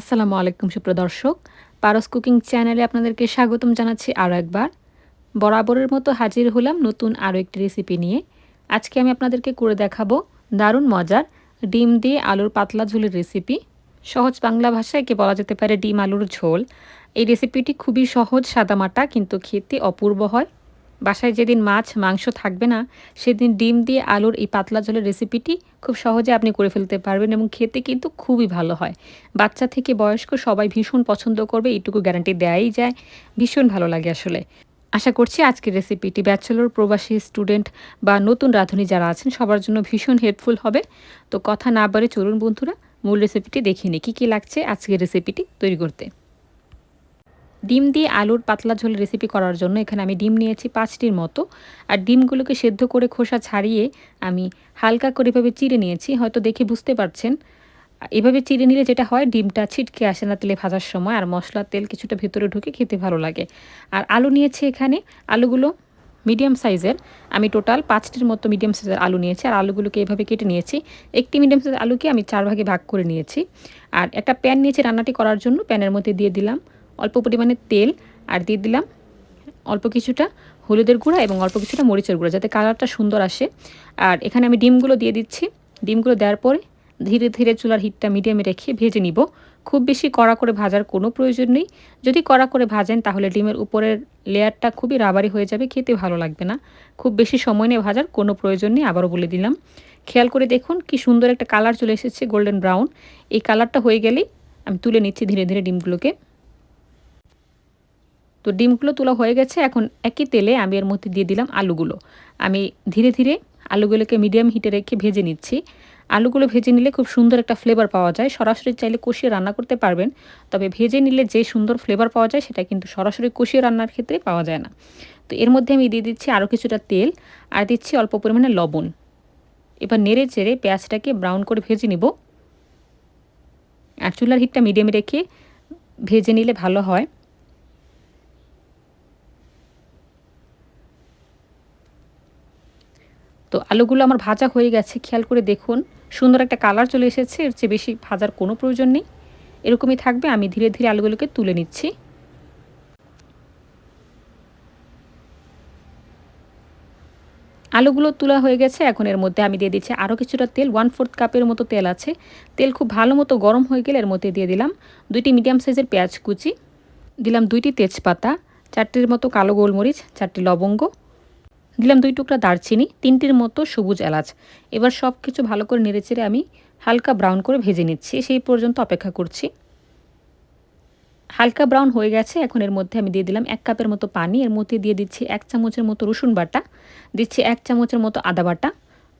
আসসালামু আলাইকুম সুপ্রদর্শক পারস কুকিং চ্যানেলে আপনাদেরকে স্বাগতম জানাচ্ছি আরও একবার। বরাবরের মতো হাজির হলাম নতুন আরও একটি রেসিপি নিয়ে। আজকে আমি আপনাদেরকে করে দেখাবো দারুণ মজার ডিম দিয়ে আলুর পাতলা ঝোলের রেসিপি সহজ বাংলা ভাষায় একে বলা যেতে পারে ডিম আলুর ঝোল। এই রেসিপিটি খুবই সহজ, সাদামাটা, কিন্তু খেতে অপূর্ব হয়। বাসায় যেদিন মাছ, মাংস থাকবে না, সেদিন ডিম দিয়ে আলুর এই পাতলা ঝোলের রেসিপিটি খুব সহজে আপনি করে ফেলতে পারবেন এবং খেতে কিন্তু খুবই ভালো হয়। বাচ্চা থেকে বয়স্ক সবাই ভীষণ পছন্দ করবে, এইটুকু গ্যারান্টি দেয়াই যায়। ভীষণ ভালো লাগে আসলে। আশা করছি আজকের রেসিপিটি ব্যাচেলর, প্রবাসী স্টুডেন্ট বা নতুন রাঁধুনি যারা আছেন, সবার জন্য ভীষণ হেল্পফুল হবে। তো কথা না বারে চলুন বন্ধুরা, মূল রেসিপিটি দেখে নিই, কী কী লাগছে আজকের রেসিপিটি তৈরি করতে। ডিম দিয়ে আলুর পাতলা ঝোল রেসিপি করার জন্য এখানে আমি ডিম নিয়েছি পাঁচটির মতো। আর ডিমগুলোকে সেদ্ধ করে খোসা ছাড়িয়ে আমি হালকা করে এভাবে চিড়ে নিয়েছি। হয়তো দেখে বুঝতে পারছেন। এভাবে চিড়ে নিলে যেটা হয়, ডিমটা ছিটকে আসে না তেলে ভাজার সময় আর মশলার তেল কিছুটা ভেতরে ঢুকে খেতে ভালো লাগে। আর আলু নিয়েছি এখানে আলুগুলো মিডিয়াম সাইজের আমি টোটাল পাঁচটির মতো মিডিয়াম সাইজের আলু নিয়েছি। আর আলুগুলোকে এভাবে কেটে নিয়েছি। একটি মিডিয়াম সাইজের আলুকে আমি চার ভাগে ভাগ করে নিয়েছি। আর একটা প্যান নিয়েছি রান্নাটি করার জন্য। প্যানের মধ্যে দিয়ে দিলাম অল্প পরিমাণে তেল আর দিয়ে দিলাম অল্প কিছুটা হলুদের গুঁড়া এবং অল্প কিছুটা মরিচের গুঁড়া যাতে কালারটা সুন্দর আসে। আর এখানে আমি ডিমগুলো দিয়ে দিচ্ছি। ডিমগুলো দেওয়ার পরে ধীরে ধীরে চুলার হিটটা মিডিয়ামে রেখে ভেজে নিব। খুব বেশি কড়া করে ভাজার কোনো প্রয়োজন নেই। যদি কড়া করে ভাজেন তাহলে ডিমের উপরের লেয়ারটা খুবই রাবারি হয়ে যাবে, খেতে ভালো লাগবে না। খুব বেশি সময় নিয়ে ভাজার কোনো প্রয়োজন নেই, আবারও বলে দিলাম। খেয়াল করে দেখুন কি সুন্দর একটা কালার চলে এসেছে, গোল্ডেন ব্রাউন। এই কালারটা হয়ে গেলেই আমি তুলে নিচ্ছি ধীরে ধীরে ডিমগুলোকে। তো ডিমগুলো তোলা হয়ে গেছে। এখন একই তেলে আমি এর মধ্যে দিয়ে দিলাম আলুগুলো। আমি ধীরে ধীরে আলুগুলোকে মিডিয়াম হিটে রেখে ভেজে নিচ্ছি। আলুগুলো ভেজে নিলে খুব সুন্দর একটা ফ্লেভার পাওয়া যায়। সরাসরি চাইলে কষিয়ে রান্না করতে পারবেন, তবে ভেজে নিলে যে সুন্দর ফ্লেভার পাওয়া যায় সেটা কিন্তু সরাসরি কষিয়ে রান্নার ক্ষেত্রে পাওয়া যায় না। তো এর মধ্যে আমি দিয়ে দিচ্ছি আরও কিছুটা তেল আর দিচ্ছি অল্প পরিমাণে লবণ। এবার নেড়ে চেড়ে পেঁয়াজটাকে ব্রাউন করে ভেজে নিব। আর চুলার হিটটা মিডিয়ামে রেখে ভেজে নিলে ভালো হয়। তো আলুগুলো আমার ভাজা হয়ে গেছে, খেয়াল করে দেখুন। সুন্দর একটা কালার চলে এসেছে, এর চেয়ে বেশি ভাজার কোনো প্রয়োজন নেই। এরকমই থাকবে, আমি ধীরে ধীরে আলুগুলোকে তুলে নিচ্ছি। আলুগুলো তোলা হয়ে গেছে, এখন এর মধ্যে আমি দিয়ে দিচ্ছি আরও কিছুটা তেল ওয়ান ফোর্থ কাপের মতো তেল আছে। তেল খুব ভালো মতো গরম হয়ে গেলে এর মধ্যে দিয়ে দিলাম দুইটি মিডিয়াম সাইজের পেঁয়াজ কুচি, দিলাম দুইটি তেজপাতা, চারটির মতো কালো গোলমরিচ, চারটি লবঙ্গ দিলাম দুই টুকরা দারচিনি, তিনটির মতো সবুজ এলাচ। এবার সব কিছু ভালো করে নেড়েচেড়ে আমি হালকা ব্রাউন করে ভেজে নিচ্ছি। সেই পর্যন্ত অপেক্ষা করছি। হালকা ব্রাউন হয়ে গেছে। এখন এর মধ্যে আমি দিয়ে দিলাম এক কাপের মতো পানি। এর মধ্যে দিয়ে দিচ্ছি এক চামচের মতো রসুন বাটা, দিচ্ছি এক চামচের মতো আদা বাটা।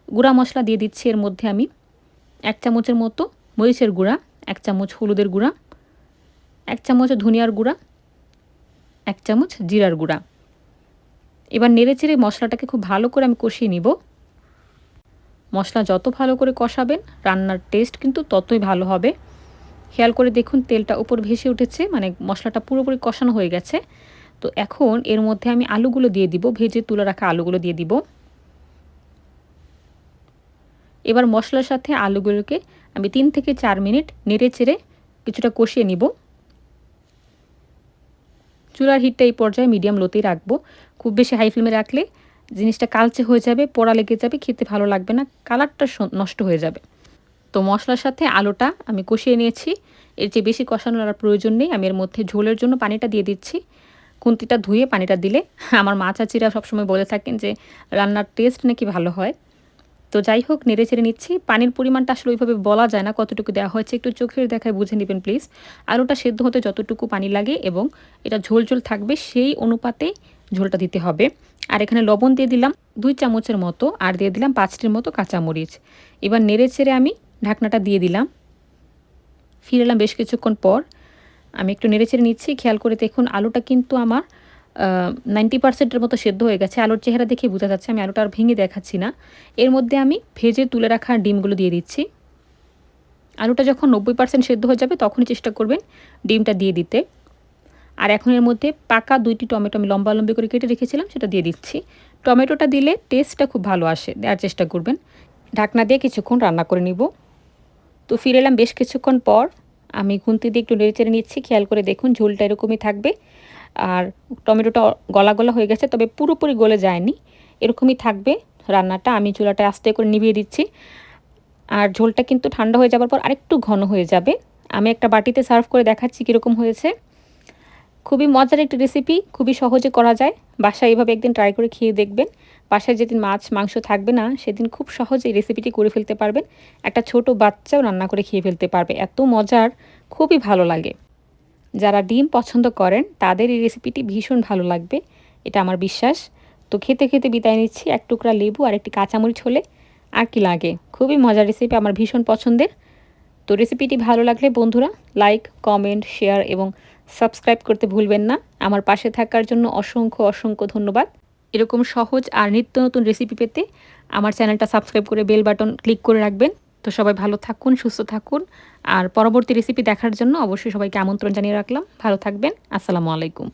গুঁড়া মশলা দিয়ে দিচ্ছি এর মধ্যে আমি এক চামচের মতো মরিচের গুঁড়া, এক চামচ হলুদের গুঁড়া, এক চামচ ধনিয়ার গুঁড়া, এক চামচ জিরার গুঁড়া। এবার নেড়ে চেড়ে মশলাটাকে খুব ভালো করে আমি কষিয়ে নিব। মশলা যত ভালো করে কষাবেন, রান্নার টেস্ট কিন্তু ততই ভালো হবে। খেয়াল করে দেখুন তেলটা উপর ভেসে উঠেছে মানে মশলাটা পুরোপুরি কষানো হয়ে গেছে। তো এখন এর মধ্যে আমি আলুগুলো দিয়ে দিব, ভেজে তুলে রাখা আলুগুলো দিয়ে দিব। এবার মশলার সাথে আলুগুলোকে আমি তিন থেকে চার মিনিট নেড়ে চেড়ে কিছুটা কষিয়ে নিব। চুলার হিটটা এই পর্যায়ে মিডিয়াম লোতেই রাখব। খুব বেশি হাই ফ্লেমে রাখলে জিনিসটা কালচে হয়ে যাবে, পোড়া লেগে যাবে, খেতে ভালো লাগবে না কালারটা নষ্ট হয়ে যাবে। তো মশলার সাথে আলুটা আমি কষিয়ে নিয়েছি। এর চেয়ে বেশি কষানোর প্রয়োজন নেই। আমি এর মধ্যে ঝোলের জন্য পানিটা দিয়ে দিচ্ছি। খুন্তিটা ধুয়ে পানিটা দিলে আমার মা চাচিরা সবসময় বলে থাকেন যে, রান্নার টেস্ট নাকি ভালো হয়? তো যাই হোক, নেড়ে চেড়ে নিচ্ছি। পানির পরিমাণটা আসলে ওইভাবে বলা যায় না কতটুকু দেওয়া হয়েছে। একটু চোখের দেখায় বুঝে নেবেন, প্লিজ। আলুটা সেদ্ধ হতে যতটুকু পানি লাগে এবং এটা ঝোল ঝোল থাকবে, সেই অনুপাতে ঝোলটা দিতে হবে। আর এখানে লবণ দিয়ে দিলাম দুই চামচের মতো, আর দিয়ে দিলাম পাঁচটির মতো কাঁচামরিচ। এবার নেড়ে ছেড়ে আমি ঢাকনাটা দিয়ে দিলাম। ফিরে এলাম বেশ কিছুক্ষণ পর। আমি একটু নেড়ে চেড়ে নিচ্ছি। খেয়াল করে দেখুন, আলুটা কিন্তু আমার নাইনটি পার্সেন্টের মতো সেদ্ধ হয়ে গেছে। আলুর চেহারা দেখে বোঝা যাচ্ছে আমি আলুটা আর ভেঙে দেখাচ্ছি না। এর মধ্যে আমি ভেজে তুলে রাখা ডিমগুলো দিয়ে দিচ্ছি। আলুটা যখন নব্বই পার্সেন্ট সেদ্ধ হয়ে যাবে তখনই চেষ্টা করবেন ডিমটা দিয়ে দিতে। আর এখন এর মধ্যে পাকা দুইটি টমেটো আমি লম্বা লম্বি করে কেটে রেখেছিলাম, সেটা দিয়ে দিচ্ছি। টমেটোটা দিলে টেস্টটা খুব ভালো আসে, দেওয়ার চেষ্টা করবেন। ঢাকনা দিয়ে কিছুক্ষণ রান্না করে নিব। তো ফিরে এলাম বেশ কিছুক্ষণ পর। আমি খুন্তি দিয়ে একটু নেড়ে চেড়ে নিচ্ছি। খেয়াল করে দেখুন ঝোলটা এরকমই থাকবে। আর টমেটোটা গলা গলা হয়ে গেছে, তবে পুরোপুরি গলে যায়নি। এরকমই থাকবে রান্নাটা। আমি চুলাটা আস্তে করে নিভিয়ে দিচ্ছি। আর ঝোলটা কিন্তু ঠান্ডা হয়ে যাওয়ার পর আরেকটু ঘন হয়ে যাবে। আমি একটা বাটিতে সার্ভ করে দেখাচ্ছি কীরকম হয়েছে। খুবই মজার একটি রেসিপি, খুবই সহজে করা যায়। বাসায় এভাবে একদিন ট্রাই করে খেয়ে দেখবেন। বাসায় যেদিন মাছ, মাংস থাকবে না, সেদিন খুব সহজে রেসিপিটি করে ফেলতে পারবেন। একটা ছোট বাচ্চাও রান্না করে খেয়ে ফেলতে পারবে। এত মজার, খুবই ভালো লাগে। যারা ডিম পছন্দ করেন, তাদের এই রেসিপিটি ভীষণ ভালো লাগবে। এটা আমার বিশ্বাস। তো খেতে খেতে বিদায় নিচ্ছি। এক টুকরা লেবু আর একটি কাঁচামরিচ হলে আর কি লাগে। খুবই মজার রেসিপি আমার ভীষণ পছন্দের। তো রেসিপিটি ভালো লাগলে বন্ধুরা লাইক কমেন্ট শেয়ার এবং সাবস্ক্রাইব করতে ভুলবেন না। আমার পাশে থাকার জন্য অসংখ্য অসংখ্য ধন্যবাদ। এরকম সহজ আর নিত্য নতুন রেসিপি পেতে আমার চ্যানেলটা সাবস্ক্রাইব করে বেল বাটন ক্লিক করে রাখবেন। তো সবাই ভালো থাকুন, সুস্থ থাকুন। আর পরবর্তী রেসিপি দেখার জন্য অবশ্যই সবাইকে আমন্ত্রণ জানিয়ে রাখলাম। ভালো থাকবেন। আসসালামু আলাইকুম।